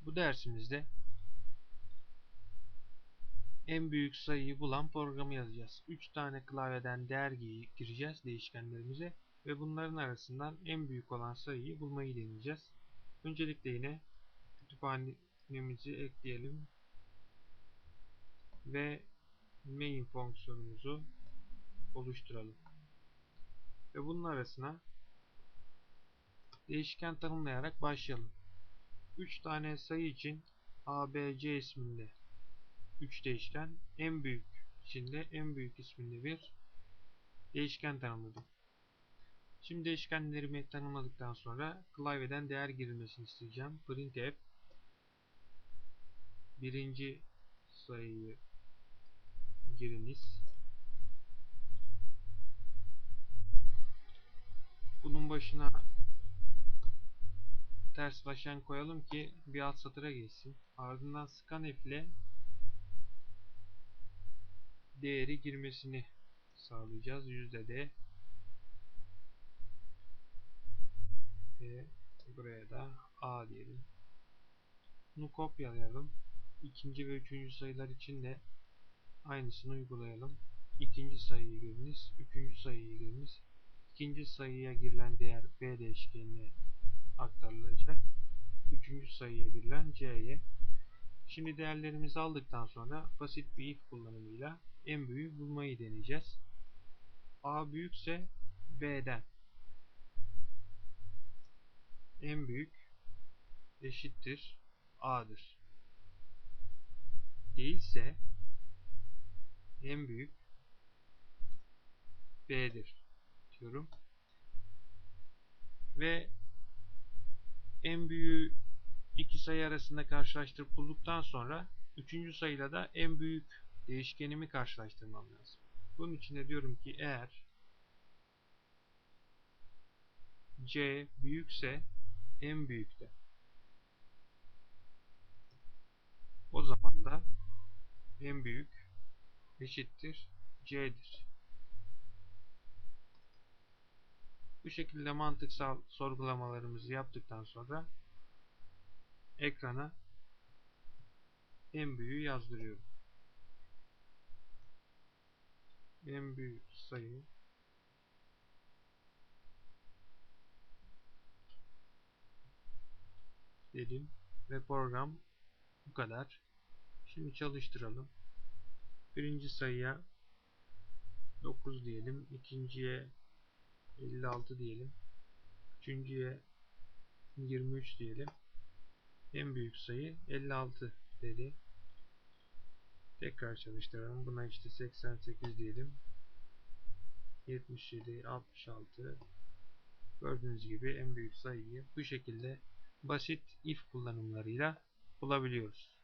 Bu dersimizde en büyük sayıyı bulan programı yazacağız. 3 tane klavyeden değer gireceğiz değişkenlerimize ve bunların arasından en büyük olan sayıyı bulmayı deneyeceğiz. Öncelikle yine kütüphanemizi ekleyelim ve main fonksiyonumuzu oluşturalım. Ve bunun arasına değişken tanımlayarak başlayalım. 3 tane sayı için ABC isminde 3 değişken en büyük içinde en büyük isminde bir değişken tanımladım. Şimdi değişkenlerimi tanımladıktan sonra klavyeden değer girilmesini isteyeceğim. printf birinci sayıyı giriniz. Bunun başına ters başan koyalım ki bir alt satıra geçsin. Ardından scanf ile değeri girmesini sağlayacağız. Yüzde de ve buraya da A diyelim. Bunu kopyalayalım. İkinci ve üçüncü sayılar için de aynısını uygulayalım. İkinci sayıyı giriniz, üçüncü sayıyı giriniz. İkinci sayıya girilen değer B değişkenine aktarılacak. Üçüncü sayıya girilen C'ye. Şimdi değerlerimizi aldıktan sonra basit bir if kullanımıyla en büyüğü bulmayı deneyeceğiz. A büyükse B'den en büyük eşittir A'dır. Değilse en büyük B'dir diyorum. Ve en büyüğü iki sayı arasında karşılaştırıp bulduktan sonra üçüncü sayıyla da en büyük değişkenimi karşılaştırmam lazım. Bunun için de diyorum ki eğer C büyükse en büyükte o zaman da en büyük eşittir C'dir. Bu şekilde mantıksal sorgulamalarımızı yaptıktan sonra ekrana en büyüğü yazdırıyorum. En büyük sayı dedim ve program bu kadar. Şimdi çalıştıralım. Birinci sayıya 9 diyelim. ikinciye 56 diyelim. Üçüncüye 23 diyelim. En büyük sayı 56 dedi. Tekrar çalıştıralım. Buna işte 88 diyelim. 77, 66 Gördüğünüz gibi en büyük sayıyı bu şekilde basit if kullanımlarıyla bulabiliyoruz.